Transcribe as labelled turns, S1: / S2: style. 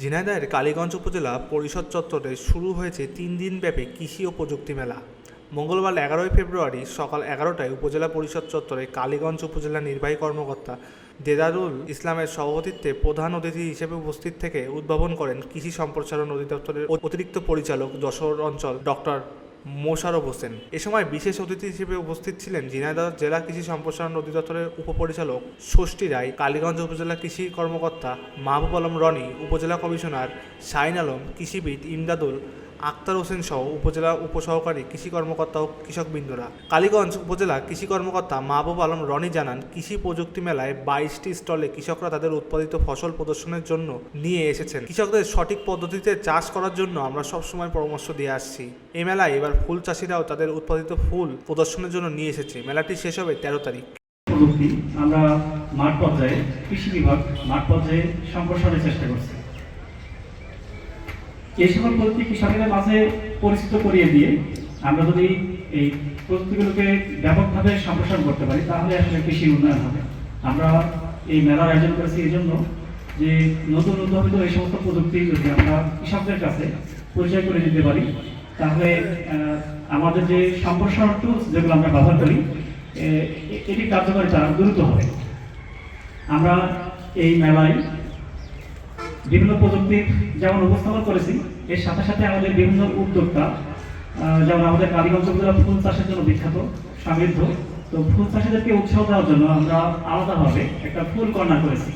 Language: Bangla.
S1: ঝিনাইদহের কালীগঞ্জ উপজেলা পরিষদ চত্বরে শুরু হয়েছে তিন দিনব্যাপী কৃষি ও প্রযুক্তি মেলা। মঙ্গলবার এগারোই ফেব্রুয়ারি সকাল এগারোটায় উপজেলা পরিষদ চত্বরে কালীগঞ্জ উপজেলা নির্বাহী কর্মকর্তা দেদারুল ইসলামের সভাপতিত্বে প্রধান অতিথি হিসেবে উপস্থিত থেকে উদ্ভাবন করেন কৃষি সম্প্রসারণ অধিদপ্তরের অতিরিক্ত পরিচালক যশোর অঞ্চল ডক্টর মোশারফ হোসেন। এ সময় বিশেষ অতিথি হিসেবে উপস্থিত ছিলেন ঝিনাইদহ জেলা কৃষি সম্প্রসারণ অধিদপ্তরের উপপরিচালক ষষ্ঠী রায়, কালীগঞ্জ উপজেলা কৃষি কর্মকর্তা মাহবুব আলম রনি, উপজেলা কমিশনার শাইন আলম, কৃষিবিদ ইমদাদুল আক্তার হোসেন সহ উপজেলা উপসহকারী কৃষি কর্মকর্তা ও কৃষকবৃন্দরা কালীগঞ্জ উপজেলা কৃষি কর্মকর্তা মাহবুব আলম রনি জানান, কৃষি প্রযুক্তি মেলায় বাইশটি স্টলে কৃষকরা তাদের উৎপাদিত ফসল প্রদর্শনের জন্য নিয়ে এসেছেন। কৃষকদের সঠিক পদ্ধতিতে চাষ করার জন্য আমরা সবসময় পরামর্শ দিয়ে আসছি। এই মেলায় এবার ফুল চাষিরাও তাদের উৎপাদিত ফুল প্রদর্শনের জন্য নিয়ে এসেছে। মেলাটি শেষ হবে তেরো তারিখ।
S2: আমরা মাঠ পর্যায়ে কৃষি বিভাগ মাঠ পর্যায়ে সম্প্রসারণের চেষ্টা করছি। এই সকল প্রযুক্তি কৃষকের মাঝে পরিচিত করিয়ে দিয়ে আমরা যদি এই প্রযুক্তিগুলোকে ব্যাপকভাবে সম্প্রসারণ করতে পারি, তাহলে আসলে কৃষির উন্নয়ন হবে। আমরা এই মেলার আয়োজন করেছি এই জন্য যে নতুন উদ্ভাবিত এই সমস্ত প্রযুক্তি যদি আমরা কৃষকদের কাছে পরিচয় করে দিতে পারি, তাহলে আমাদের যে সম্প্রসারণ টুলস যেগুলো আমরা ব্যবহার করি এটি কার্যকারিতা দ্রুত হবে। আমরা এই মেলায় বিভিন্ন প্রযুক্তির যেমন উপস্থাপন করেছি, এর সাথে সাথে আমাদের বিভিন্ন উদ্যোক্তা যেমন আমাদের কালীগঞ্জ উপজেলা ফুল চাষের জন্য বিখ্যাত সমৃদ্ধ তো ফুল চাষিদেরকে উৎসাহ দেওয়ার জন্য আমরা আলাদাভাবে একটা ফুল কর্ণা করেছি।